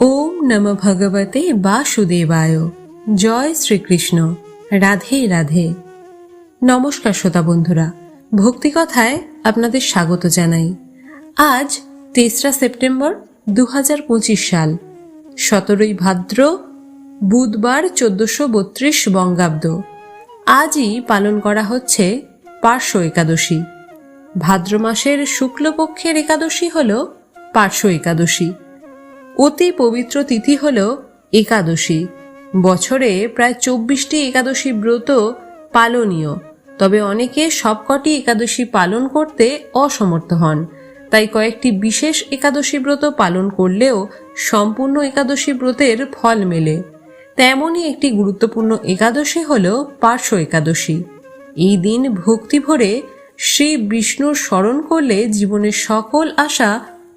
ওম নম ভগবতে বাসুদেবায়। জয় শ্রীকৃষ্ণ। রাধে রাধে। নমস্কার শ্রোতা বন্ধুরা, ভক্তি কথায় আপনাদের স্বাগত জানাই। আজ তেসরা সেপ্টেম্বর দু হাজার পঁচিশ সাল, সতেরোই ভাদ্র, বুধবার চোদ্দশো বত্রিশ বঙ্গাব্দ। আজই পালন করা হচ্ছে পার্শ্ব একাদশী। ভাদ্র মাসের শুক্লপক্ষের একাদশী হল পার্শ্ব একাদশী। অতি পবিত্র তিথি হল একাদশী। বছরে প্রায় চব্বিশটি একাদশী ব্রত পালনীয়। তবে অনেকে সবকটি একাদশী পালন করতে অসমর্থ হন। তাই কয়েকটি বিশেষ একাদশী ব্রত পালন করলেও সম্পূর্ণ একাদশী ব্রতের ফল মেলে। তেমনই একটি গুরুত্বপূর্ণ একাদশী হল পার্শ্ব একাদশী। এই দিন ভক্তি ভরে শ্রী বিষ্ণুর স্মরণ করলে জীবনের সকল আশা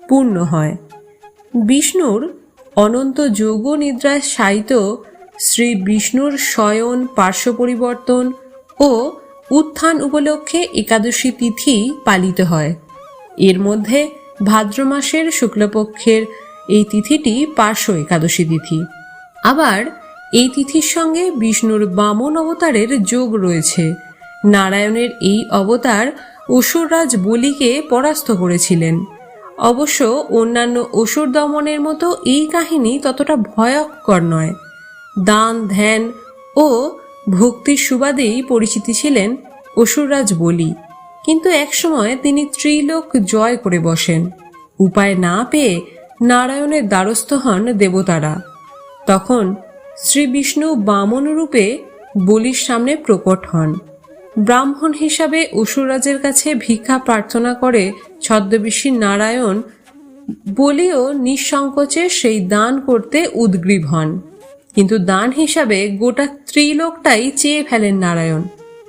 পূর্ণ হয়। বিষ্ণুর অনন্ত যোগ নিদ্রায় শায়িত শ্রী বিষ্ণুর শয়ন, পার্শ্ব পরিবর্তন ও উত্থান উপলক্ষে একাদশী তিথি পালিত হয়। এর মধ্যে ভাদ্র মাসের শুক্লপক্ষের এই তিথিটি পার্শ্ব একাদশী তিথি। আবার এই তিথির সঙ্গে বিষ্ণুর বামন অবতারের যোগ রয়েছে। নারায়ণের এই অবতার অসুররাজ বলিকে পরাস্ত করেছিলেন। অবশ্য অন্যান্য অসুর দমনের মতো এই কাহিনী ততটা ভয়ঙ্কর নয়। দান, ধ্যান ও ভক্তির সুবাদেই পরিচিতি ছিলেন অসুররাজ বলি। কিন্তু একসময় তিনি ত্রিলোক জয় করে বসেন। উপায় না পেয়ে নারায়ণের দ্বারস্থ হন দেবতারা। তখন শ্রী বিষ্ণু বামন রূপে বলির সামনে প্রকট হন। ব্রাহ্মণ হিসাবে অসুররাজের কাছে ভিক্ষা প্রার্থনা করে ছদ্মবেশী নারায়ণ বলিও নিঃসংকোচে সেই দান করতে উদ্গ্রীব হন। কিন্তু দান হিসাবে গোটা ত্রিলোকটাই চেয়ে ফেলেন নারায়ণ।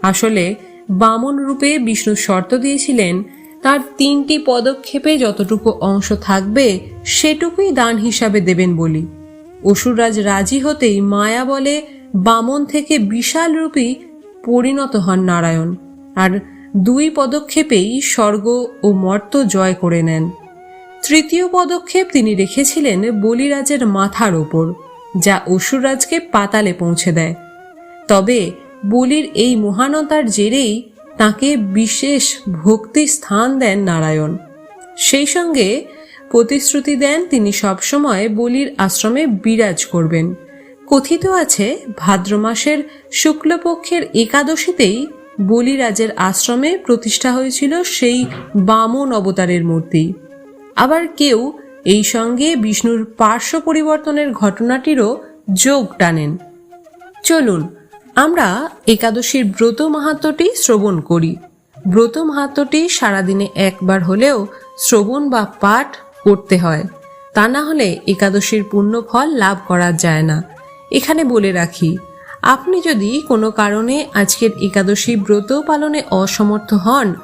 আসলে বামন রূপে বিষ্ণু শর্ত দিয়েছিলেন, তার তিনটি পদক্ষেপে যতটুকু অংশ থাকবে সেটুকুই দান হিসাবে দেবেন বলি। অসুররাজ রাজি হতেই মায়া বলে বামন থেকে বিশাল রূপী পরিণত হন নারায়ণ। আর দুই পদক্ষেপেই স্বর্গ ও মর্ত জয় করে নেন। তৃতীয় পদক্ষেপ তিনি রেখেছিলেন বলিরাজের মাথার ওপর, যা অসুররাজকে পাতালে পৌঁছে দেয়। তবে বলির এই মহানতার জেরেই তাকে বিশেষ ভক্তি স্থান দেন নারায়ণ। সেই সঙ্গে প্রতিশ্রুতি দেন তিনি সবসময় বলির আশ্রমে বিরাজ করবেন। কথিত আছে ভাদ্র মাসের শুক্লপক্ষের একাদশীতেই বলিরাজের আশ্রমে প্রতিষ্ঠা হয়েছিল সেই বামন অবতারের মূর্তি। আবার কেউ এই সঙ্গে বিষ্ণুর পার্শ্ব পরিবর্তনের ঘটনাটিরও যোগ টানেন। চলুন, আমরা একাদশীর ব্রত মাহাত্মটি শ্রবণ করি। ব্রত মাহাত্মটি সারাদিনে একবার হলেও শ্রবণ বা পাঠ করতে হয়। তা না হলে একাদশীর পূর্ণ ফল লাভ করা যায় না। এখানে বলে রাখি আপনি যদি কোনো কারণে আজকের একাদশী ব্রত পালনে অসমর্থ হন,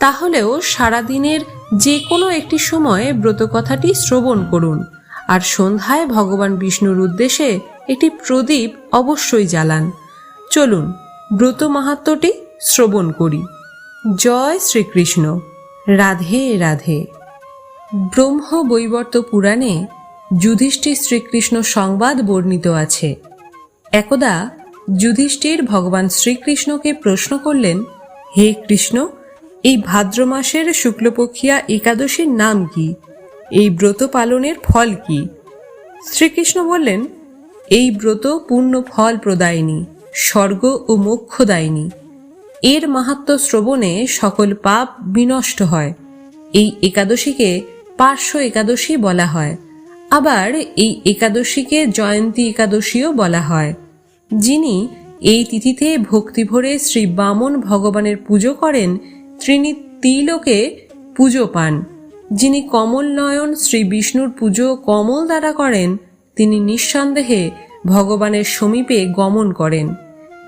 তাহলেও সারাদিনের যে কোনো একটি সময়ে ব্রত কথাটি শ্রবণ করুন। আর সন্ধ্যায় ভগবান বিষ্ণুর উদ্দেশ্যে একটি প্রদীপ অবশ্যই জ্বালান। চলুন, ব্রত মাহাত্মটি শ্রবণ করি। জয় শ্রীকৃষ্ণ। রাধে রাধে। ব্রহ্ম বৈবর্ত পুরাণে যুধিষ্ঠির শ্রীকৃষ্ণ সংবাদ বর্ণিত আছে। একদা যুধিষ্ঠির ভগবান শ্রীকৃষ্ণকে প্রশ্ন করলেন, হে কৃষ্ণ, এই ভাদ্র মাসের শুক্লপক্ষিয়া একাদশীর নাম কি? এই ব্রত পালনের ফল কি? শ্রীকৃষ্ণ বললেন, এই ব্রত পূর্ণ ফল প্রদায়িনী, স্বর্গ ও মোক্ষদায়িনী। এর মাহাত্ম শ্রবণে সকল পাপ বিনষ্ট হয়। এই একাদশীকে পার্শ্ব একাদশী বলা হয়। আবার এই একাদশীকে জয়ন্তী একাদশীও বলা হয়। যিনি এই তিথিতে ভক্তি ভরে শ্রী বামন ভগবানের পুজো করেন, তিনি তিলোকে পুজো পান। যিনি কমল নয়ন শ্রী বিষ্ণুর পুজো কমল দ্বারা করেন, তিনি নিঃসন্দেহে ভগবানের সমীপে গমন করেন।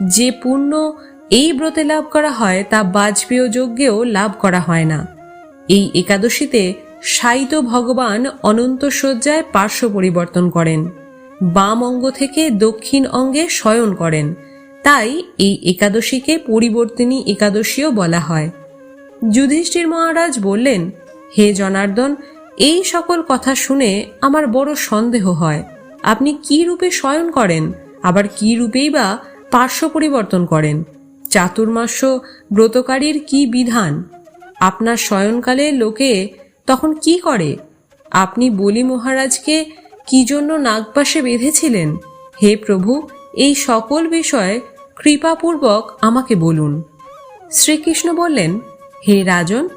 যে পুণ্য এই ব্রতে লাভ করা হয়, তা বাজপেয় যজ্ঞেও লাভ করা হয় না। এই একাদশীতে সাইত ভগবান অনন্ত শয্যায় পার্শ্ব পরিবর্তন করেন। বাম অঙ্গ থেকে দক্ষিণ অঙ্গে শয়ন করেন। তাই এই একাদশীকে পরিবর্তিনী একাদশীও বলা হয়। যুধিষ্ঠির মহারাজ বললেন, হে জনার্দন, এই সকল কথা শুনে আমার বড় সন্দেহ হয়। আপনি কি রূপে শয়ন করেন? আবার কি রূপেই বা পার্শ্ব পরিবর্তন করেন? চাতুর্মাস্য ব্রতকারীর কি বিধান? আপনার শয়নকালে লোকে তখন কি করে? আপনি বলি মহারাজকে কি জন্য নাগপাশে বেঁধেছিলেন? হে প্রভু, এই সকল বিষয়ে কৃপাপূর্বক আমাকে বলুন। শ্রীকৃষ্ণ বললেন, হে রাজন,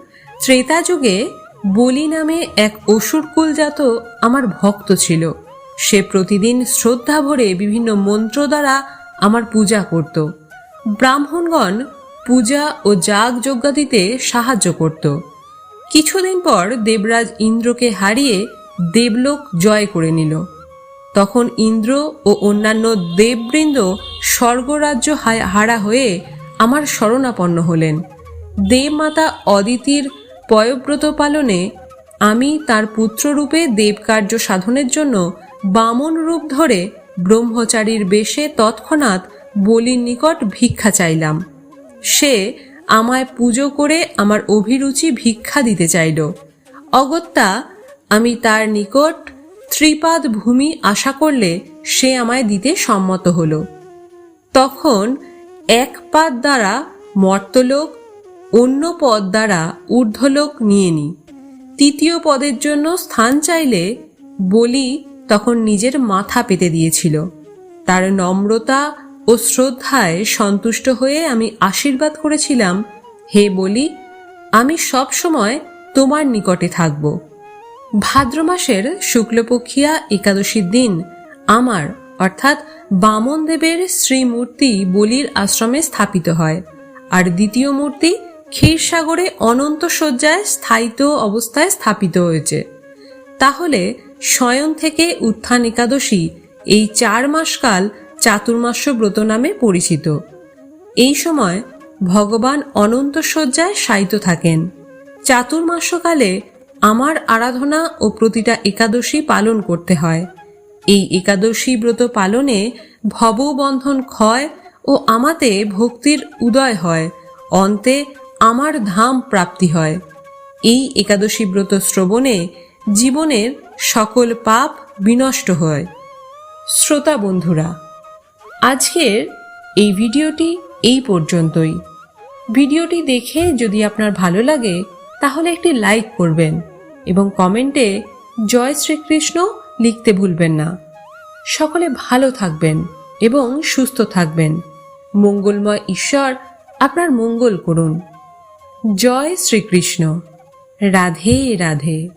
ত্রেতা যুগে বলি নামে এক অসুরকুলজাত আমার ভক্ত ছিল। সে প্রতিদিন শ্রদ্ধা ভরে বিভিন্ন মন্ত্র দ্বারা আমার পূজা করত। ব্রাহ্মণগণ পূজা ও যাগ যজ্ঞাদিতে সাহায্য করত। কিছুদিন পর দেবরাজ ইন্দ্রকে হারিয়ে দেবলোক জয় করে নিল। তখন ইন্দ্র ও অন্যান্য দেববৃন্দ স্বর্গরাজ্য হারা হয়ে আমার শরণাপন্ন হলেন। দেবমাতা অদিতির পয়ব্রত পালনে আমি তার পুত্ররূপে দেবকার্য সাধনের জন্য বামন রূপ ধরে ব্রহ্মচারীর বেশে তৎক্ষণাৎ বলির নিকট ভিক্ষা চাইলাম। সে আমায় পুজো করে আমার অভিরুচি ভিক্ষা দিতে চাইল। অগত্যা আমি তার নিকট ত্রিপাদ ভূমি আশা করলে সে আমায় দিতে সম্মত হল। তখন এক পাদ দ্বারা মর্তলোক, অন্য পদ দ্বারা ঊর্ধ্বলোক নিয়ে নি। তৃতীয় পদের জন্য স্থান চাইলে বলি তখন নিজের মাথা পেতে দিয়েছিল। তার নম্রতা ও শ্রদ্ধায় সন্তুষ্ট হয়ে আমি আশীর্বাদ করেছিলাম, হে বলি, আমি সব সময় তোমার নিকটে থাকব। ভাদ্র মাসের শুক্লপক্ষিয়া একাদশীর দিন আমার, অর্থাৎ বামন দেবের শ্রীমূর্তি বলির আশ্রমে স্থাপিত হয়। আর দ্বিতীয় মূর্তি ক্ষীরসাগরে অনন্ত শয্যায় স্থায়িত অবস্থায় স্থাপিত হয়েছে। তাহলে শয়ন থেকে উত্থান একাদশী এই চার মাসকাল চাতুর্মাস্য ব্রত নামে পরিচিত। এই সময় ভগবান অনন্ত শয্যায় শায়িত থাকেন। চাতুর্মাস্যকালে আমার আরাধনা ও প্রতিটা একাদশী পালন করতে হয়। এই একাদশী ব্রত পালনে ভববন্ধন ক্ষয় ও আমাতে ভক্তির উদয় হয়, অন্তে আমার ধাম প্রাপ্তি হয়। এই একাদশী ব্রত শ্রবণে জীবনের সকল পাপ বিনষ্ট হয়। শ্রোতা বন্ধুরা, আজকের এই ভিডিওটি এই পর্যন্তই। ভিডিওটি দেখে যদি আপনার ভালো লাগে, তাহলে একটি লাইক করবেন। এবং কমেন্টে জয় শ্রীকৃষ্ণ লিখতে ভুলবেন না। সকলে ভালো থাকবেন এবং সুস্থ থাকবেন। মঙ্গলময় ঈশ্বর আপনার মঙ্গল করুন। জয় শ্রীকৃষ্ণ। রাধে রাধে।